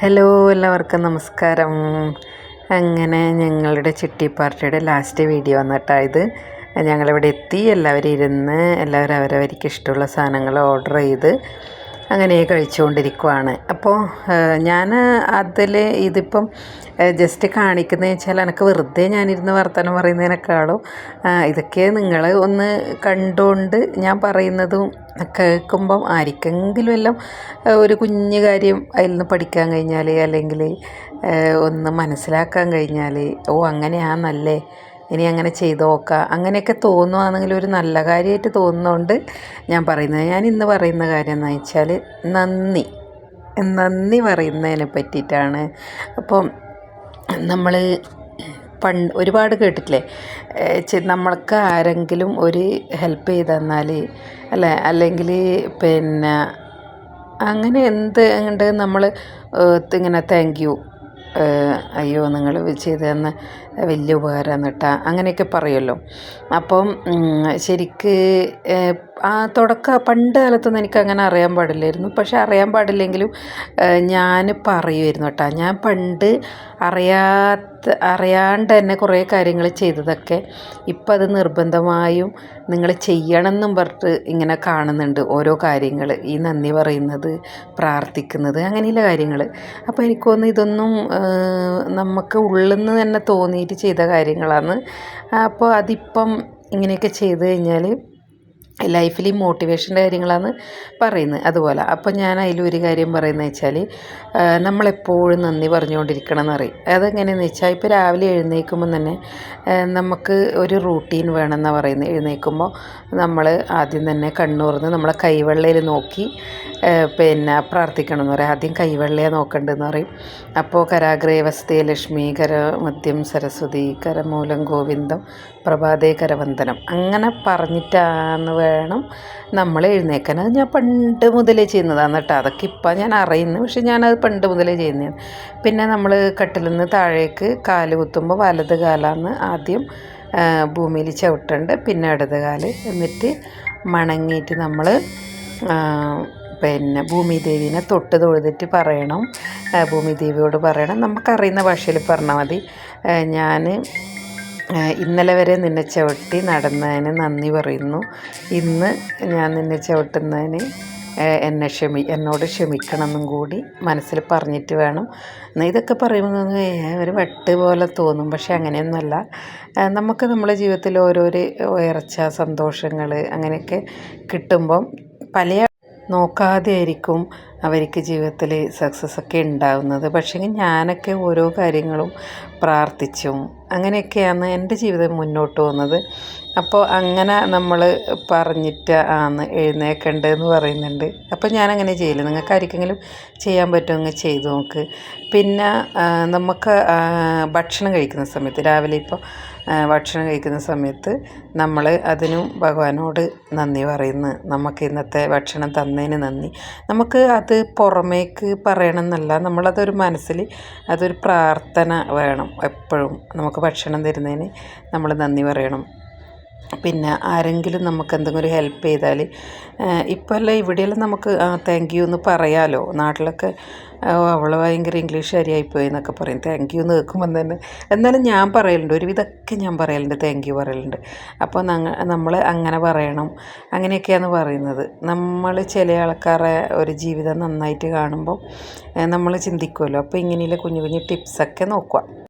Hello എല്ലാവർക്കും നമസ്കാരം. അങ്ങനെ ഞങ്ങളുടെ ചിട്ടി പാർട്ടിയുടെ ലാസ്റ്റ് വീഡിയോ വന്നിട്ടാ ഇത്. ഞങ്ങളിവിടെ എത്തി എല്ലാവരും ഇരുന്ന് എല്ലാവരും അവരവർക്ക് ഇഷ്ടമുള്ള സാധനങ്ങൾ ഓർഡർ ചെയ്ത് അങ്ങനെ കഴിച്ചുകൊണ്ടിരിക്കുവാണ്. അപ്പോൾ ഞാൻ അതിൽ ഇതിപ്പം ജസ്റ്റ് കാണിക്കുന്നത് വെച്ചാൽ എനിക്ക് വെറുതെ ഞാനിരുന്ന് വർത്തമാനം പറയുന്നതിനേക്കാളും ഇതൊക്കെ നിങ്ങൾ ഒന്ന് കണ്ടുകൊണ്ട് ഞാൻ പറയുന്നതും കേൾക്കുമ്പം ആർക്കെങ്കിലും എല്ലാം ഒരു കുഞ്ഞു കാര്യം അതിൽ നിന്ന് പഠിക്കാൻ കഴിഞ്ഞാൽ അല്ലെങ്കിൽ ഒന്ന് മനസ്സിലാക്കാൻ കഴിഞ്ഞാൽ ഓ അങ്ങനെയാണെന്നല്ലേ ഇനി അങ്ങനെ ചെയ്ത് നോക്കാം. അങ്ങനെയൊക്കെ തോന്നുകയാണെങ്കിൽ ഒരു നല്ല കാര്യമായിട്ട് തോന്നുന്നതുകൊണ്ട് ഞാൻ പറയുന്നത്. ഞാൻ ഇന്ന് പറയുന്ന കാര്യം എന്ന് വെച്ചാൽ നന്ദി. നന്ദി പറയുന്നതിനെ പറ്റിയിട്ടാണ്. അപ്പം നമ്മൾ പണ്ട് ഒരുപാട് കേട്ടിട്ടില്ലേ? നമ്മൾക്ക് ആരെങ്കിലും ഒരു ഹെൽപ്പ് ചെയ്ത് തന്നാൽ അല്ലേ അല്ലെങ്കിൽ പിന്നെ അങ്ങനെ എന്ത് ഉണ്ട്? നമ്മൾ ഇങ്ങനെ താങ്ക് യു അയ്യോ നിങ്ങൾ ചെയ്തു തന്ന വലിയ ഉപകാരമാണ് കേട്ടോ. അങ്ങനെയൊക്കെ പറയുമല്ലോ. അപ്പം ശരിക്ക് ആ തുടക്ക പണ്ട് കാലത്തൊന്നും എനിക്ക് അങ്ങനെ അറിയാൻ പാടില്ലായിരുന്നു. പക്ഷെ അറിയാൻ പാടില്ലെങ്കിലും ഞാൻ പറയുമായിരുന്നു കേട്ടോ. ഞാൻ പണ്ട് അറിയാത്ത അറിയാണ്ട് തന്നെ കുറേ കാര്യങ്ങൾ ചെയ്തതൊക്കെ ഇപ്പം അത് നിർബന്ധമായും നിങ്ങൾ ചെയ്യണമെന്നും പറഞ്ഞിട്ട് ഇങ്ങനെ കാണുന്നുണ്ട്. ഓരോ കാര്യങ്ങൾ ഈ നന്ദി പറയുന്നത് പ്രാർത്ഥിക്കുന്നത് അങ്ങനെയുള്ള കാര്യങ്ങൾ. അപ്പോൾ എനിക്ക് തോന്നുന്നു ഇതൊന്നും നമുക്ക് ഉള്ളിൽ നിന്ന് തന്നെ തോന്നിയിട്ട് ചെയ്ത കാര്യങ്ങളാണ്. അപ്പോൾ അതിപ്പം ഇങ്ങനെയൊക്കെ ചെയ്ത് കഴിഞ്ഞാൽ ലൈഫിൽ മോട്ടിവേഷന്റെ കാര്യങ്ങളാണ് പറയുന്നത്. അതുപോലെ അപ്പോൾ ഞാൻ അതിലൊരു കാര്യം പറയുന്നത് വെച്ചാൽ നമ്മളെപ്പോഴും നന്ദി പറഞ്ഞുകൊണ്ടിരിക്കണം എന്നറിയും അതെങ്ങനെയെന്ന് വെച്ചാൽ ഇപ്പോൾ രാവിലെ എഴുന്നേൽക്കുമ്പോൾ തന്നെ നമുക്ക് ഒരു റൂട്ടീൻ വേണമെന്നാണ് പറയുന്നത്. എഴുന്നേൽക്കുമ്പോൾ നമ്മൾ ആദ്യം തന്നെ കണ്ണുറന്ന് നമ്മളെ കൈവെള്ളയിൽ നോക്കി പിന്നെ പ്രാർത്ഥിക്കണം എന്ന് പറയും. ആദ്യം കൈവെള്ളയെ നോക്കേണ്ടതെന്ന് പറയും. അപ്പോൾ കരാഗ്രേ വസ്തേ ലക്ഷ്മി കരമദ്യം സരസ്വതി കരമൂലം ഗോവിന്ദം പ്രഭാതേ കരവന്ദനം അങ്ങനെ പറഞ്ഞിട്ടാണ് വേണം നമ്മൾ എഴുന്നേക്കാൻ. അത് ഞാൻ പണ്ട് മുതലേ ചെയ്യുന്നതാണ് കേട്ടോ. അതൊക്കെ ഇപ്പം ഞാൻ അറിയുന്നു. പക്ഷെ ഞാനത് പണ്ട് മുതലേ ചെയ്യുന്നതാണ്. പിന്നെ നമ്മൾ കട്ടിൽ നിന്ന് താഴേക്ക് കാൽ കുത്തുമ്പോൾ വലത് കാലാണ് ആദ്യം ഭൂമിയിൽ ചവിട്ടുണ്ട് പിന്നെ ഇടത് കാൽ. എന്നിട്ട് മണങ്ങിയിട്ട് നമ്മൾ പിന്നെ ഭൂമിദേവീനെ തൊട്ട് തൊഴുതിട്ട് പറയണം. ഭൂമിദേവിയോട് പറയണം. നമുക്കറിയുന്ന ഭാഷയിൽ പറഞ്ഞാൽ മതി. ഞാൻ ഇന്നലെ വരെ നിന്നെ ചവിട്ടി നടന്നതിന് നന്ദി പറയുന്നു. ഇന്ന് ഞാൻ നിന്നെ ചവിട്ടുന്നതിന് എന്നെ ക്ഷമി എന്നോട് ക്ഷമിക്കണമെന്നും കൂടി മനസ്സിൽ പറഞ്ഞിട്ട് വേണം. ഇതൊക്കെ പറയുമ്പോൾ ഒരു വെട്ട് പോലെ തോന്നും. പക്ഷെ അങ്ങനെയൊന്നുമല്ല. നമുക്ക് നമ്മുടെ ജീവിതത്തിൽ ഓരോരോ ഉയർച്ച സന്തോഷങ്ങൾ അങ്ങനെയൊക്കെ കിട്ടുമ്പം പല നോക്കാതെ ആയിരിക്കും അവർക്ക് ജീവിതത്തിൽ സക്സസ് ഒക്കെ ഉണ്ടാകുന്നത് പക്ഷേ ഞാനൊക്കെ ഓരോ കാര്യങ്ങളും പ്രാർത്ഥിച്ചും അങ്ങനെയൊക്കെയാണ് എന്റെ ജീവിതം മുന്നോട്ട് പോകുന്നത്. അപ്പോൾ അങ്ങനെ നമ്മൾ പറഞ്ഞിട്ട് ആണ് എഴുന്നേൽക്കേണ്ടതെന്ന് പറയുന്നുണ്ട്. അപ്പോൾ ഞാനങ്ങനെ ചെയ്യില്ല നിങ്ങൾക്ക് ആർക്കെങ്കിലും ചെയ്യാൻ പറ്റുമെങ്കിൽ ചെയ്ത് നോക്ക്. പിന്നെ നമുക്ക് ഭക്ഷണം കഴിക്കുന്ന സമയത്ത് രാവിലെ ഇപ്പോൾ ഭക്ഷണം കഴിക്കുന്ന സമയത്ത് നമ്മൾ അതിനും ഭഗവാനോട് നന്ദി പറയുന്നു. നമുക്ക് ഇന്നത്തെ ഭക്ഷണം തന്നതിന് നന്ദി. നമുക്ക് അത് പുറമേക്ക് പറയണമെന്നല്ല നമ്മളതൊരു മനസ്സിൽ അതൊരു പ്രാർത്ഥന വേണം. എപ്പോഴും നമുക്ക് ഭക്ഷണം തരുന്നതിന് നമ്മൾ നന്ദി പറയണം. പിന്നെ ആരെങ്കിലും നമുക്ക് എന്തെങ്കിലും ഒരു ഹെൽപ്പ് ചെയ്താൽ ഇപ്പം അല്ല ഇവിടെയെല്ലാം നമുക്ക് താങ്ക് യു എന്ന് പറയാമല്ലോ നാട്ടിലൊക്കെ അവൾ ഭയങ്കര ഇംഗ്ലീഷ് ശരിയായിപ്പോയി എന്നൊക്കെ പറയും. താങ്ക് യു എന്ന് കേൾക്കുമ്പോൾ തന്നെ എന്നാലും ഞാൻ പറയലുണ്ട്. ഒരുവിധമൊക്കെ ഞാൻ പറയലുണ്ട്. താങ്ക് യു പറയലുണ്ട്. അപ്പോൾ നമ്മൾ അങ്ങനെ പറയണം. അങ്ങനെയൊക്കെയാണ് പറയുന്നത്. നമ്മൾ ചില ആൾക്കാരെ ഒരു ജീവിതം നന്നായിട്ട് കാണുമ്പോൾ നമ്മൾ ചിന്തിക്കുമല്ലോ അപ്പോൾ ഇങ്ങനെയുള്ള കുഞ്ഞു കുഞ്ഞു ടിപ്സൊക്കെ നോക്കുക.